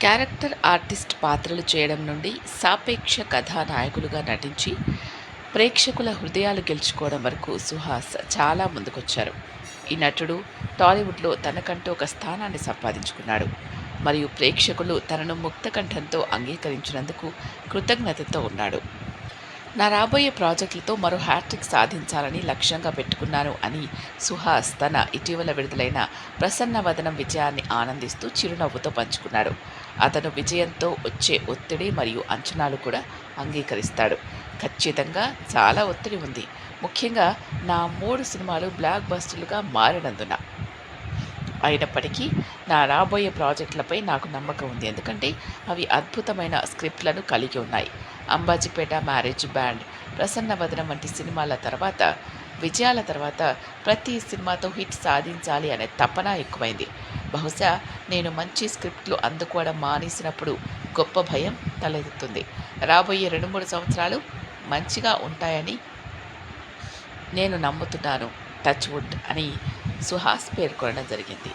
Character artist పాత్రలు చేయడం నుండి సాపేక్ష కథానాయకులుగా నటించి ప్రేక్షకుల హృదయాలు గెలుచుకోవడం వరకు సుహాస్ చాలా ముందుకొచ్చారు. ఈ నటుడు టాలీవుడ్లో తనకంటూ ఒక స్థానాన్ని సంపాదించుకున్నాడు. మరియు ప్రేక్షకులు తనను ముక్తకంఠంతో అంగీకరించినందుకు కృతజ్ఞతతో ఉన్నాడు. నా రాబోయే ప్రాజెక్టులతో మరో హ్యాట్రిక్ సాధించాలని లక్ష్యంగా పెట్టుకున్నాను అని సుహాస్ తన ఇటీవల విడుదలైన ప్రసన్నవదనం విజయాన్ని ఆనందిస్తూ చిరునవ్వుతో పంచుకున్నాడు. అతను విజయంతో వచ్చే ఒత్తిడి మరియు అంచనాలు కూడా అంగీకరిస్తాడు. ఖచ్చితంగా చాలా ఒత్తిడి ఉంది. ముఖ్యంగా నా మూడు సినిమాలు బ్లాక్ బస్టర్లుగా మారినందున. అయినప్పటికీ నా రాబోయే ప్రాజెక్టులపై నాకు నమ్మకం ఉంది. ఎందుకంటే అవి అద్భుతమైన స్క్రిప్ట్లను కలిగి ఉన్నాయి. Ambajipeta marriage band. ప్రసన్నవదనం వంటి సినిమాల తర్వాత విజయాల తర్వాత ప్రతి సినిమాతో హిట్ సాధించాలి అనే తపన ఎక్కువైంది. బహుశా నేను మంచి స్క్రిప్ట్లు అందుకోవడం మానేసినప్పుడు గొప్ప భయం తలెత్తుతుంది. రాబోయే రెండు మూడు సంవత్సరాలు మంచిగా ఉంటాయని నేను నమ్ముతున్నాను. టచ్ వుడ్ అని సుహాస్ పేర్కొనడం జరిగింది.